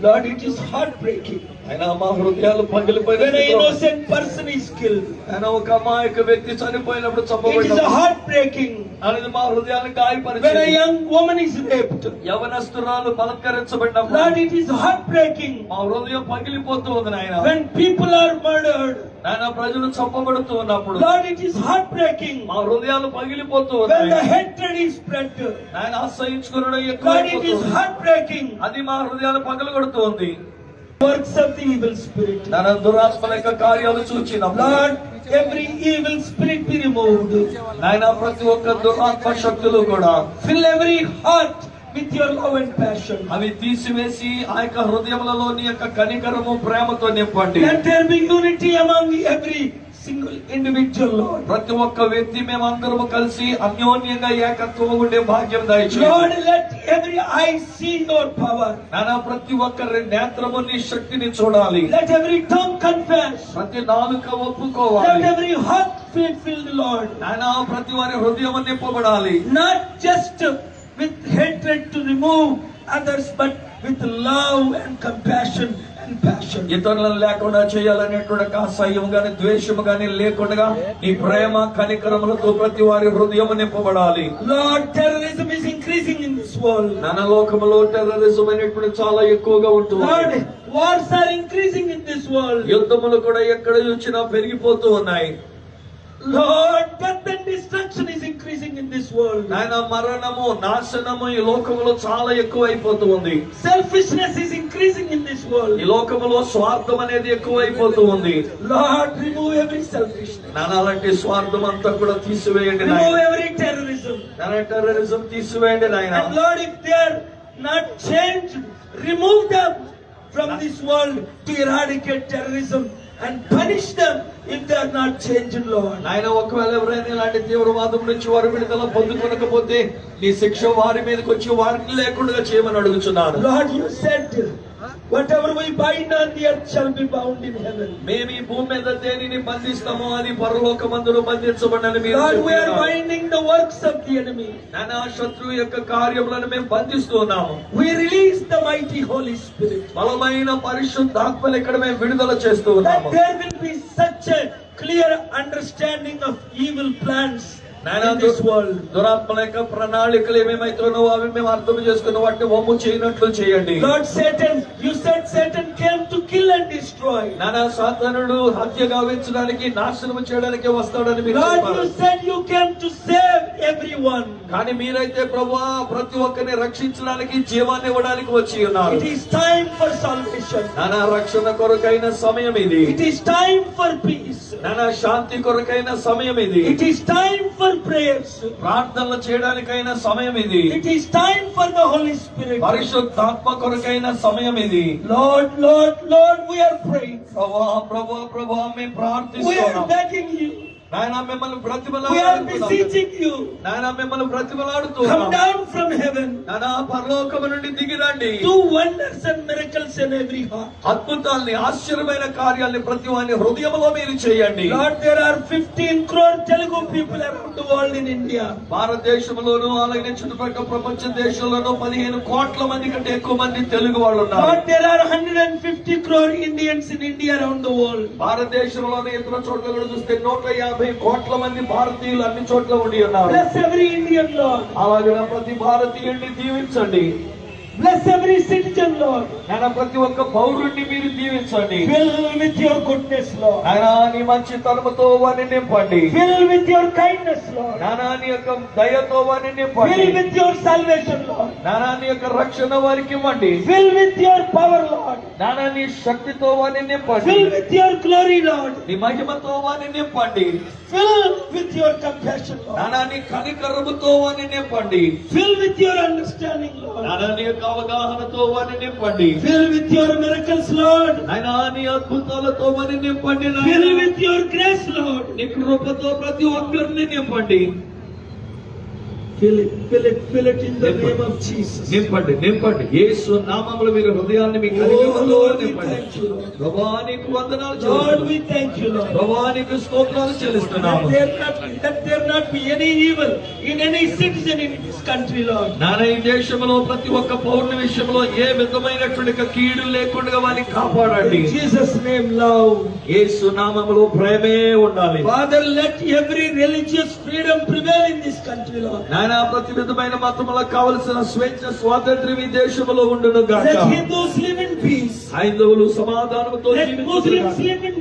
Lord, it is heartbreaking ఆయన మా హృదయాలు పగిలిపోయిన when an స్థితిలో innocent person is killed. ఆయన ఒక అమాయక వ్యక్తి చనిపోయినప్పుడు It is a చంపబడిన heartbreaking అనేది మా హృదయాన్ని when a గాయపరిచింది young woman is raped. యవనస్తురాలు బలత్కరించబడినప్పుడు Lord, it is heartbreaking మా హృదయం పగిలిపోతూ ఉంది నాయన when people are murdered. నాయన ప్రజలు చంపబడుతూ ఉన్నప్పుడు Lord, it is heartbreaking మా హృదయాలు పగిలిపోతూ ఉన్నాయి spread. ఆయన ఆశ్రయించుకునడం Lord, it ఎక్కువ is heartbreaking. అది మా హృదయాలు పగలగొడుతూ ఉంది Works of the evil spirit. తన దురాత్మల యొక్క కార్యాలు Lord, every evil spirit be removed. ఆయన ప్రతి ఒక్క దురాత్మ శక్తులు కూడా Fill every heart with your love and passion. అవి తీసివేసి ఆ యొక్క హృదయములలో నీ యొక్క కనికరము ప్రేమతో నింపండి Let there be unity among every single individual, Lord. ప్రతి ఒక్క వ్యక్తి మేమందరము కలిసి అన్యోన్యంగా ఏకత్వం ఉండే భాగ్యం దయచేయండి Lord, let every eye see your power. నానా ప్రతి ఒక్కరి నేత్రము నీ శక్తిని చూడాలి Let every tongue confess. ప్రతి నాలుక Let ఒప్పుకోవాలి every heart be filled, Lord. నానా ప్రతి వారి హృదయం నింపబడాలి Not just with hatred to remove others, but with love and compassion and passion. ఇతరులను లేకుండా చేయాలనేటువంటి ఒక అసహ్యం గాని ద్వేషము గాని లేకుండా నీ ప్రేమ కనికరములతో ప్రతి వారి హృదయం నింపబడాలి Lord, terrorism is increasing in this world. నన లోకములో టెర్రరిజం అనేటువంటి చాలా ఎక్కువగా ఉంటుంది Lord, wars are increasing in this world. యుద్ధములు కూడా ఎక్కడ చూసినా పెరిగిపోతూ ఉన్నాయి Lord, మరణము నాశనము ఈ లోకములో చాలా ఎక్కువ అయిపోతుంది selfishness is increasing in this world ఈ లోకములో స్వార్థం అనేది ఎక్కువ అయిపోతుంది లార్డ్ రిమూవ్ ఎవరీ సెల్ఫిష్నెస్ నన్ను స్వార్థం అంతా కూడా తీసివేయండి రిమూవ్ ఎవరీ టెర్రరిజం టెర్రరిజం తీసివేయండి నాయన. Lord not change remove them this world to eradicate and punish them if they are not changed, Lord. నాయన ఒకవేళ ఎవరైనా ఇలాంటి తీవ్రవాదం నుంచి వారు విడుదల పొందుకొనకపోతే నీ శిక్ష వారి మీదకి వచ్చి వారిని లేకుండా చేయమని అడుగుచున్నాను Lord, you said, whatever we bind on the earth shall be bound in heaven. మేము ఈ భూమి మీద దేనిని బంధిస్తామో అది పరలోకమందులో బంధించబడని మీరు Lord, we are binding the works of the enemy. నానా శత్రువు యొక్క కార్యములను మేము బంధిస్తూ ఉన్నాము We release the mighty Holy Spirit. బలమైన పరిశుద్ధాత్మలు ఇక్కడ మేము విడుదల చేస్తూ ఉన్నాము there will be such a clear understanding of evil plans నాయనా this world. దురాత్మల యొక్క ప్రణాళికలు ఏమేమైతున్నావో అవి మేము అర్థం చేసుకున్న వాటిని వమ్ము చేయనట్లు చేయండి Satan, you said Satan came to kill and destroy. నానా సాతానుడు హత్య గావించడానికి నాశనం చేయడానికి వస్తాడని మీరు you came to save everyone. కానీ మీరైతే ప్రభా ప్రతి ఒక్కరిని రక్షించడానికి జీవాన్ని ఇవ్వడానికి వచ్చి ఉన్నారు It is time for salvation. నానా రక్షణ కొరకైన సమయం ఇది It is time for peace. నాన్న శాంతి కొరకైన సమయం ఇది. It is time for prayers ప్రార్థనలు చేయడానికైన సమయం ఇది. It is time for the Holy Spirit పరిశుద్ధాత్మ కొరకైన సమయం ఇది. Lord Lord Lord we are praying ప్రభువా ప్రభువా ప్రభువా మేము ప్రార్థిస్తున్నాము వి ఆర్ బెగింగ్ యు నాయన మిమ్మల్ని ప్రతిఫలాడు నాయన మిమ్మల్ని ప్రతిఫలాడుతూ ఫ్రమ్ హెవెన్ నాన పరలోకం నుండి దిగి రండి. టు వండర్స్ అండ్ మిరకల్స్ ఆశ్చర్యమైన కార్యాలని ప్రతి వాని హృదయంలో మీరు చేయండి. Lord there are 15 crore Telugu people around the in India భారతదేశములోను అలాగే చుట్టుపక్కల ప్రపంచ దేశాలలో పదిహేను కోట్ల మంది కంటే ఎక్కువ మంది తెలుగు వాళ్ళు ఉన్నారు. Lord there are 150 crore Indians in India around world భారతదేశములోని ఇతర చోట్ల కూడా చూస్తే 150 యాభై కోట్ల మంది భారతీయులు అన్ని చోట్ల ఉండి ఉన్నారు. అలాగే ప్రతి భారతీయుడిని దీవించండి Bless every citizen, Lord. ఆయన ప్రతి ఒక్క పౌరుణ్ణి మీరు దీవించండి Fill with your goodness, Lord. ఆయన నీ మంచి తనముతో వారిని నింపండి Fill with your kindness, Lord. నానా నీ యొక్క దయతో వారిని నింపండి Fill with your salvation, Lord. నానా నీ యొక్క రక్షణ వారికి ఇవ్వండి Fill with your power, Lord. నానా నీ శక్తితో వారిని నింపండి Fill with your glory, Lord. నీ మహిమతో వారిని నింపండి Fill with your compassion, Lord. నానా నీ కనికరముతో వారిని నింపండి Fill with your understanding, Lord. నానా నీ యొక్క అవగాహనతో వారిని నింపండి Fill with your miracles, Lord. నాయనా నీ అద్భుతాలతో వారిని నింపండి. Fill with your grace, Lord. నీ కృపతో ప్రతి ఒక్కరిని నింపండి నింపండి. నింపండి యేసు నామంలో మీరు హృదయాన్ని మీకు ప్రభానికి స్తోత్రాలు చెల్లిస్తున్నాను ఈ దేశంలో ప్రతి ఒక్క పౌర్ణ విషయంలో ఏ విధమైనటువంటి కీడు లేకుండా వాళ్ళని కాపాడండి. జీసస్ నేమ్ లవ్ యేసు నామంలో ప్రేమే ఉండాలి. Father let every religious freedom prevail in this కంట్రీలో ప్రతి విధమైన మతములకు కావలసిన స్వేచ్ఛ స్వాతంత్ర్యం ఈ దేశంలో ఉండును గాక Hindus live in peace. హైందవులు సమాధానముతో Let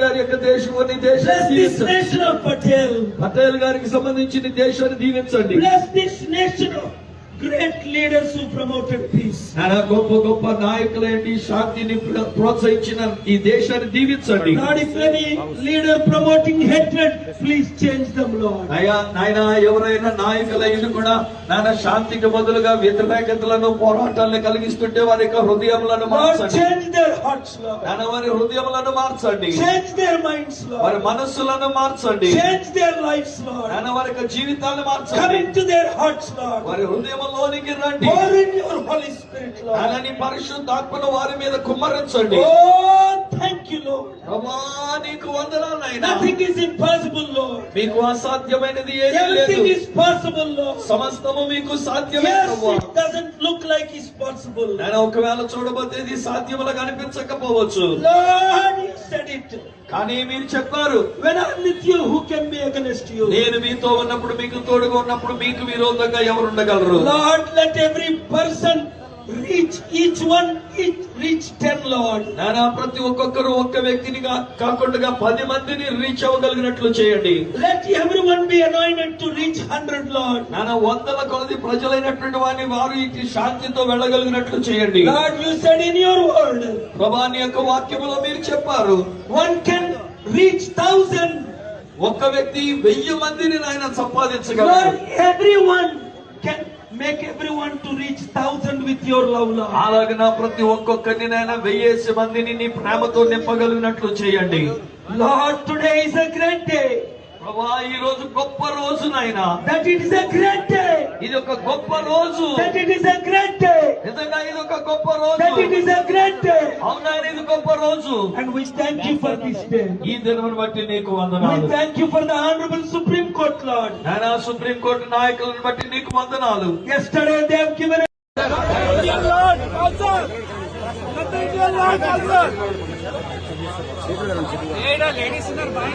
గారి యొక్క దేశం నీ దేశాన్ని Patel. పటేల్ గారికి సంబంధించి నీ దేశాన్ని దీవించండి Leaders who promoted peace. నాయన గొప్ప గొప్ప నాయకులేంటి శాంతిని ప్ర- ప్రోత్సహించిన ఈ దేశాన్ని దీవించండి any leader promoting hatred, please change them, Lord. అయ్యా నాయన ఎవరైనా నాయకులైన కూడా నాయన శాంతికి బదులుగా వ్యతిరేకతలను పోరాటాలను కలిగిస్తుంటే వారి యొక్క హృదయములను మార్చండి change their hearts, Lord. నాయన వారి హృదయములను మార్చండి Change their minds, వారి Lord. మనస్సులను మార్చండి Change their lives, Lord. నాయన వారి యొక్క జీవితాలను Come మార్చండి into their hearts, Lord. వారి హృదయంలోనికి రండి Pour in your Holy Spirit, Lord. నాయన నీ పరిశుద్ధాత్మను వారి మీద కుమ్మరించండి Oh, మీకు అసాధ్యమైనది సమస్తము మీకు సాధ్యమే లుక్ లైక్ ఇస్ పాసిబుల్ నేను ఒకవేళ చూడబోతే ఇది సాధ్యముల కనిపించకపోవచ్చు. కానీ మీరు చెప్పారు. నేను మీతో ఉన్నప్పుడు మీకు తోడుగా ఉన్నప్పుడు మీకు విరోధంగా ఎవరు ఉండగలరు? Let every person reach each one each reach ten, Lord. నానా ప్రతి ఒక్కొక్కరు ఒక్క వ్యక్తిని కాకుండా పది మందిని రీచ్ అవ్వగలిగినట్లు చేయండి Let everyone be anointed to reach hundred, Lord. నానా వందల కొలది ప్రజలైనటువంటి వారిని వారు ఈ శాంతితో వెళ్ళగలిగినట్లు చేయండి Lord, you said in your word, ప్రభాని యొక్క వాక్యములో మీరు చెప్పారు one can reach thousand. ఒక్క వ్యక్తి వెయ్యి మందిని ఆయన సంపాదించగలరు Lord, everyone make every one to reach thousand with your లవ్లో అలాగే నా ప్రతి ఒక్కొక్కరిని నైనా వెయ్యేసి మందిని నీ ప్రేమతో నింపగలిగినట్లు చేయండి. Lord today is a great day ప్రభా ఈ రోజు గొప్ప రోజు దట్ ఇట్ ఇస్ గ్రేట్ ఇది ఒక గొప్ప రోజు ఇట్ ఇస్ గ్రేట్ నిజంగా ఇది ఒక గొప్ప రోజు దట్ ఇట్ ఇస్ గ్రేట్ అవునా ఇది గొప్ప రోజు and we thank you for this ఈ దినమును బట్టి నీకు వందనాలు thank you for the Supreme Court Lord నానా సుప్రీం కోర్ట్ నాయకులను బట్టి నీకు వందనాలు yesterday they have given ladies ఉన్నారు boy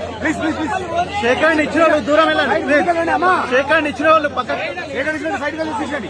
please please please hand ఇచ్చిన వాళ్ళు దూరం వెళ్ళండి షేక్ హ్యాండ్ ఇచ్చిన వాళ్ళు పక్క ఇచ్చిన సైడ్ వెళ్ళి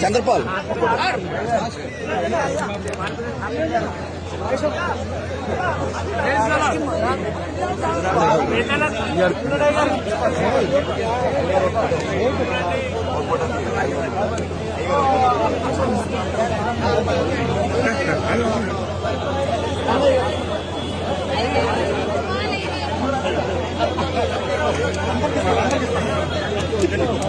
Chandra Paul. Yeah. 了。